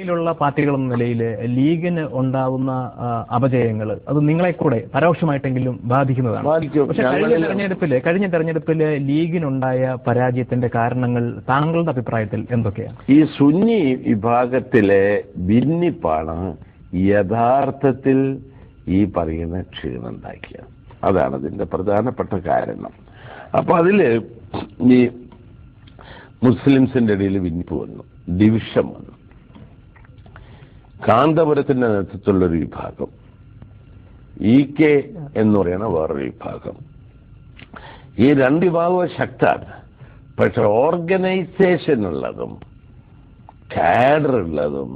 മുന്നണിയിലുള്ള പാർട്ടികൾ എന്ന നിലയിൽ ലീഗിന് ഉണ്ടാവുന്ന അപജയങ്ങൾ അത് നിങ്ങളെ കൂടെ പരോക്ഷമായിട്ടെങ്കിലും ബാധിക്കുന്നതാണ്. പക്ഷെ കഴിഞ്ഞ തെരഞ്ഞെടുപ്പിൽ തെരഞ്ഞെടുപ്പിൽ കഴിഞ്ഞ തെരഞ്ഞെടുപ്പിൽ ലീഗിനുണ്ടായ പരാജയത്തിന്റെ കാരണങ്ങൾ താങ്കളുടെ അഭിപ്രായത്തിൽ എന്തൊക്കെയാണ്? ഈ സുന്നി വിഭാഗത്തിലെ ഭിന്നിപ്പാണ് യഥാർത്ഥത്തിൽ ഈ പറയുന്ന ക്ഷീണം ഉണ്ടാക്കിയത്. അതാണ് അതിന്റെ പ്രധാനപ്പെട്ട കാരണം. അപ്പൊ അതിൽ ഈ മുസ്ലിംസിന്റെ ഇടയിൽ ഭിന്നിപ്പ് വന്നു ഡിവിഷൻ വന്നു. കാന്തപുരത്തിന്റെ നേതൃത്വത്തിലുള്ള ഒരു വിഭാഗം. ഇ കെ എന്ന് പറയുന്ന വേറൊരു വിഭാഗം. ഈ രണ്ട് വിഭാഗവും ശക്താണ് പക്ഷെ ഓർഗനൈസേഷൻ ഉള്ളതും കാഡർ ഉള്ളതും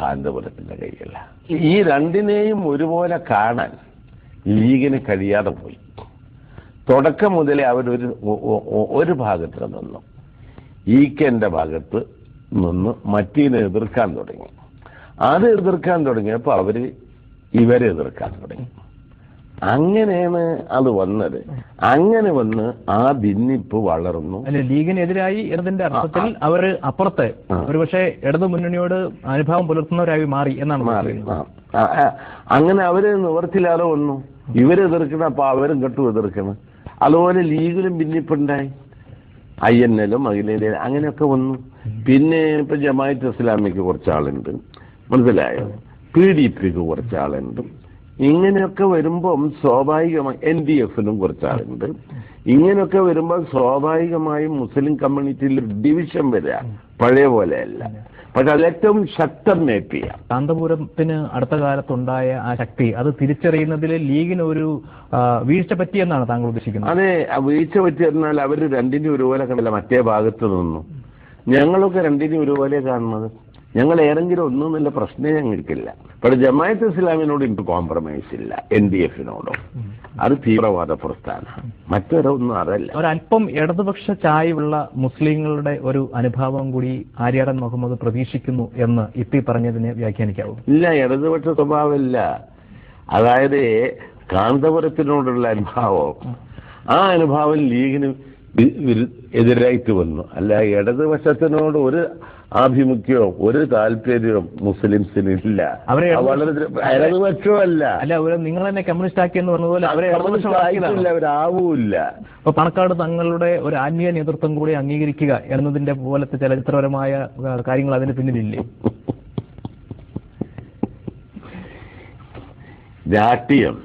കാന്തപുരത്തിന്റെ കയ്യില്ല ഈ രണ്ടിനെയും ഒരുപോലെ കാണാൻ ലീഗിന് കഴിയാതെ പോയി. തുടക്കം മുതലേ അവരൊരു ഒരു ഭാഗത്ത് നിന്നു ഈ കെന്റെ ഭാഗത്ത് നിന്ന് മറ്റീനെ എതിർക്കാൻ തുടങ്ങി. അത് എതിർക്കാൻ തുടങ്ങിയപ്പോൾ അവർ ഇവരെ എതിർക്കാൻ തുടങ്ങി. അങ്ങനെയാണ് അത് വന്നത്. അങ്ങനെ വന്ന് ആ ഭിന്നിപ്പ് വളർന്നു. അല്ലെ ലീഗിനെതിരായി എന്നതിന്റെ അർത്ഥത്തിൽ അവർ അപ്പുറത്തെ. ഒരുപക്ഷെ ഇടതു മുന്നണിയോട് അനുഭാവം പുലർത്തുന്നവരായി മാറി എന്നാണ് മാറി. അങ്ങനെ അവർ നിവർത്തിലാതെ വന്നു. ഇവരെതിർക്കണം അപ്പൊ അവരും കെട്ടു എതിർക്കണം. അതുപോലെ ലീഗിലും ഭിന്നിപ്പുണ്ടായി. ഐ എൻ എല്ലും അഖിലേന്ത്യയിലും അങ്ങനെയൊക്കെ വന്നു. പിന്നെ ഇപ്പൊ ജമാഅത്ത് ഇസ്ലാമിക്ക് കുറച്ച് ആളുണ്ട് മനസ്സിലായോ? പിഡിപിക്ക് കുറച്ച് ആളുണ്ട് ഇങ്ങനെയൊക്കെ വരുമ്പം സ്വാഭാവികമായി എൻ ഡി എഫിനും കുറച്ച് ആളുണ്ട് ഇങ്ങനെയൊക്കെ വരുമ്പോൾ സ്വാഭാവികമായും മുസ്ലിം കമ്മ്യൂണിറ്റിയിൽ ഡിവിഷൻ വരിക. പഴയ പോലെയല്ല. പക്ഷെ അത് ഏറ്റവും ശക്തം മേപ്പ് ചെയ്യാം. കാന്തപുരത്തിന് അടുത്ത കാലത്തുണ്ടായ ആ ശക്തി അത് തിരിച്ചറിയുന്നതിൽ ലീഗിന് ഒരു വീഴ്ച പറ്റിയെന്നാണ് താങ്കൾ ഉദ്ദേശിക്കുന്നത്. അതെ ആ വീഴ്ച പറ്റിയെന്നാൽ അവർ രണ്ടിനും ഒരുപോലെ കണ്ടില്ല. മറ്റേ ഭാഗത്ത് നിന്നു. ഞങ്ങളൊക്കെ രണ്ടിനും ഒരുപോലെ കാണുന്നത്. ഞങ്ങൾ ഏതെങ്കിലും ഒന്നും നല്ല പ്രശ്നമേ ഞങ്ങൾക്കില്ല. പക്ഷെ ജമായത്ത് ഇസ്ലാമിനോട് എനിക്ക് കോംപ്രമൈസ് ഇല്ല. എൻ ഡി എഫിനോടോ അത് തീവ്രവാദ പ്രസ്ഥാനമാണ് മറ്റൊരൊന്നും അതല്ല. ഒരല്പം ഇടതുപക്ഷ ചായവുള്ള മുസ്ലിങ്ങളുടെ ഒരു അനുഭാവം കൂടി ആര്യാടൻ മുഹമ്മദ് പ്രതീക്ഷിക്കുന്നു എന്ന് ഇപ്പി പറഞ്ഞതിനെ വ്യാഖ്യാനിക്കാവൂ. ഇല്ല ഇടതുപക്ഷ സ്വഭാവമില്ല. അതായത് കാന്തപുരത്തിനോടുള്ള അനുഭാവം. ആ അനുഭാവം ലീഗിന് എതിരായിട്ട് വന്നു. അല്ല ഇടതുപക്ഷത്തിനോട് ഒരു ആഭിമുഖ്യവും ഒരു താല്പര്യവും മുസ്ലിംസിന് ഇല്ല അവരെ വളരെ ഇടതുപക്ഷമല്ല അല്ല അവരെ നിങ്ങൾ തന്നെ കമ്മ്യൂണിസ്റ്റ് ആക്കിയെന്ന് പറഞ്ഞതുപോലെ അവരെ ഇടതുപക്ഷമാക്കിയതാണ് ആയിട്ടില്ല അവരാവൂല്ല അപ്പൊ പണക്കാട് തങ്ങളുടെ ഒരു ആത്മീയ നേതൃത്വം കൂടി അംഗീകരിക്കുക എന്നതിന്റെ പോലത്തെ ചലച്ചിത്രപരമായ കാര്യങ്ങൾ അതിന് പിന്നിലില്ലേ? രാഷ്ട്രീയം.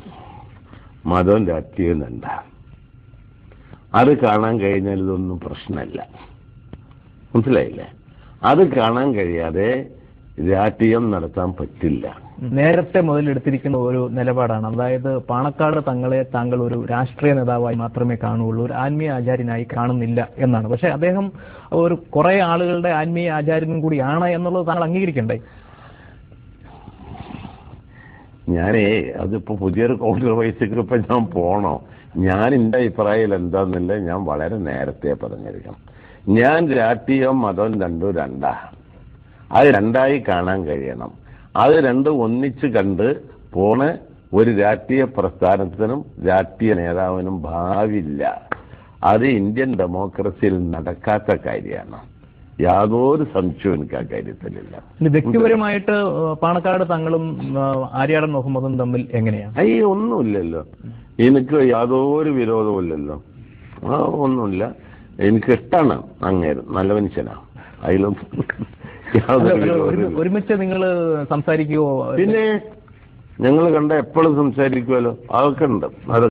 മതം രാഷ്ട്രീയം രണ്ട അത് കാണാൻ കഴിഞ്ഞാൽ ഇതൊന്നും പ്രശ്നമല്ല. മനസ്സിലായില്ലേ? അത് കാണാൻ കഴിയാതെ രാഷ്ട്രീയം നടത്താൻ പറ്റില്ല. നേരത്തെ മുതലെടുത്തിരിക്കുന്ന ഒരു നിലപാടാണ്. അതായത് പാണക്കാട് തങ്ങളെ താങ്കൾ ഒരു രാഷ്ട്രീയ നേതാവായി മാത്രമേ കാണുകയുള്ളൂ. ഒരു ആത്മീയ ആചാര്യനായി കാണുന്നില്ല എന്നാണ്. പക്ഷെ അദ്ദേഹം ഒരു കുറെ ആളുകളുടെ ആത്മീയ ആചാര്യനും കൂടിയാണ് എന്നുള്ളത് താങ്കൾ അംഗീകരിക്കണ്ടേ? ഞാനേ അതിപ്പോ പുതിയൊരു കോൺട്രവേഴ്സിക്ക് ഇപ്പൊ ഞാൻ പോണോ. ഞാൻ എന്റെ അഭിപ്രായം എന്താന്നില്ല ഞാൻ വളരെ നേരത്തെ പറഞ്ഞിരിക്കണം ഞാൻ രാഷ്ട്രീയവും മതവും രണ്ടും രണ്ടാ. അത് രണ്ടായി കാണാൻ കഴിയണം. അത് രണ്ടും ഒന്നിച്ച് കണ്ട് പോണ ഒരു രാഷ്ട്രീയ പ്രസ്ഥാനത്തിനും രാഷ്ട്രീയ നേതാവിനും ഭാവിയില്ല. അത് ഇന്ത്യൻ ഡെമോക്രസിയിൽ നടക്കാത്ത കാര്യമാണ്. യാതൊരു സംശയവും എനിക്ക് ആ കാര്യത്തിലില്ല വ്യക്തിപരമായിട്ട് പാണക്കാട് തങ്ങളും ആര്യാടൻ മുഹമ്മദും തമ്മിൽ എങ്ങനെയാണ് അയ്യ ഒന്നുമില്ലല്ലോ. എനിക്ക് യാതൊരു വിരോധമില്ലല്ലോ ആ ഒന്നുമില്ല. എനിക്ക് ഇഷ്ടമാണ് അങ്ങേര്. നല്ല മനുഷ്യനാണ് അതിലും. ഒരുമിച്ച് നിങ്ങൾ സംസാരിക്കുവോ? പിന്നെ ഞങ്ങൾ കണ്ട എപ്പോഴും സംസാരിക്കുമല്ലോ അതൊക്കെ ഉണ്ട്. അത്